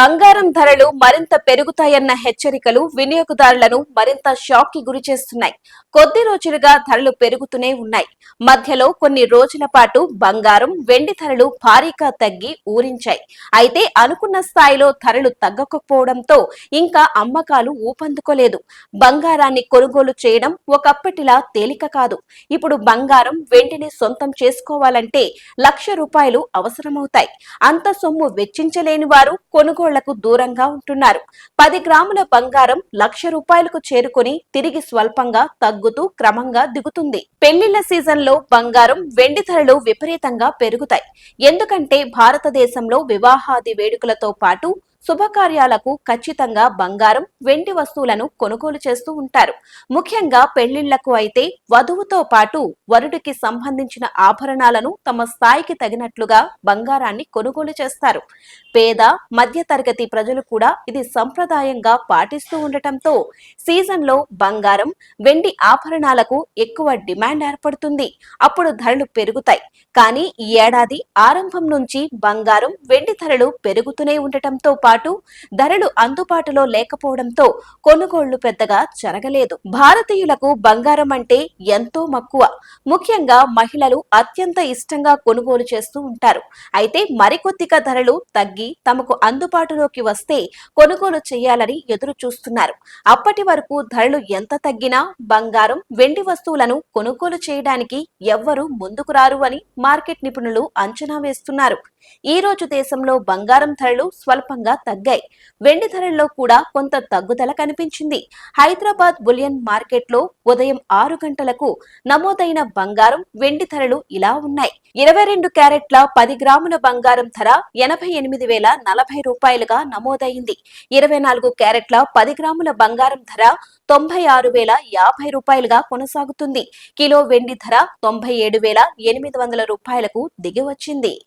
బంగారం ధరలు మరింత పెరుగుతాయన్న హెచ్చరికలు వినియోగదారులను మరింత షాక్కి గురి చేస్తున్నాయి. కొద్ది రోజులుగా ధరలు పెరుగుతూనే ఉన్నాయి. మధ్యలో కొన్ని రోజుల పాటు బంగారం వెండి ధరలు భారీగా తగ్గి ఊరించాయి. అయితే అనుకున్న స్థాయిలో ధరలు తగ్గకపోవడంతో ఇంకా అమ్మకాలు ఊపందుకోలేదు. బంగారాన్ని కొనుగోలు చేయడం ఒకప్పటిలా తేలిక కాదు. ఇప్పుడు బంగారం వెండిని సొంతం చేసుకోవాలంటే లక్ష రూపాయలు అవసరమవుతాయి. అంత సొమ్ము వెచ్చించలేని వారు కొనుగోలు కొనుగోళ్ళకు దూరంగా ఉంటున్నారు. పది గ్రాముల బంగారం లక్ష రూపాయలకు చేరుకొని తిరిగి స్వల్పంగా తగ్గుతూ క్రమంగా దిగుతుంది. పెళ్ళిళ్ళ సీజన్లో బంగారం వెండి ధరలు విపరీతంగా పెరుగుతాయి. ఎందుకంటే భారతదేశంలో వివాహాది వేడుకలతో పాటు శుభకార్యాలకు ఖచ్చితంగా బంగారం వెండి వస్తువులను కొనుగోలు చేస్తూ ఉంటారు. ముఖ్యంగా పెళ్ళిళ్ళకు అయితే వధువుతో పాటు వరుడికి సంబంధించిన ఆభరణాలను తమ స్థాయికి తగినట్లుగా బంగారాన్ని కొనుగోలు చేస్తారు. పేద మధ్యతరగతి ప్రజలు కూడా ఇది సంప్రదాయంగా పాటిస్తూ ఉండటంతో సీజన్లో బంగారం వెండి ఆభరణాలకు ఎక్కువ డిమాండ్ ఏర్పడుతుంది. అప్పుడు ధరలు పెరుగుతాయి. కానీ ఈ ఏడాది ఆరంభం నుంచి బంగారం వెండి ధరలు పెరుగుతూనే ఉండటంతో పాటు ధరలు అందుబాటులో లేకపోవడంతో కొనుగోళ్ళు పెద్దగా జరగలేదు. భారతీయులకు బంగారం అంటే ఎంతో మక్కువ. ముఖ్యంగా మహిళలు అత్యంత ఇష్టంగా కొనుగోలు చేస్తూ ఉంటారు. అయితే మరికొద్దిగా ధరలు తగ్గి తమకు అందుబాటులోకి వస్తే కొనుగోలు చేయాలని ఎదురు చూస్తున్నారు. అప్పటి వరకు ధరలు ఎంత తగ్గినా బంగారం వెండి వస్తువులను కొనుగోలు చేయడానికి ఎవ్వరూ ముందుకు రారు అని మార్కెట్ నిపుణులు అంచనా వేస్తున్నారు. ఈ రోజు దేశంలో బంగారం ధరలు స్వల్పంగా తగ్గాయి. వెండి ధరల్లో కూడా కొంత తగ్గుదల కనిపించింది. హైదరాబాద్ బులియన్ మార్కెట్లో ఉదయం ఆరు గంటలకు నమోదైన బంగారం వెండి ధరలు ఇలా ఉన్నాయి. ఇరవై రెండు క్యారెట్ల పది గ్రాముల బంగారం ధర ఎనభై ఎనిమిది వేల నలభై రూపాయలుగా నమోదైంది. ఇరవై నాలుగు క్యారెట్ల పది గ్రాముల బంగారం ధర తొంభై ఆరు వేల యాభై రూపాయలుగా కొనసాగుతుంది. కిలో వెండి ధర తొంభై ఏడు వేల ఎనిమిది వందల రూపాయలకు దిగి వచ్చింది.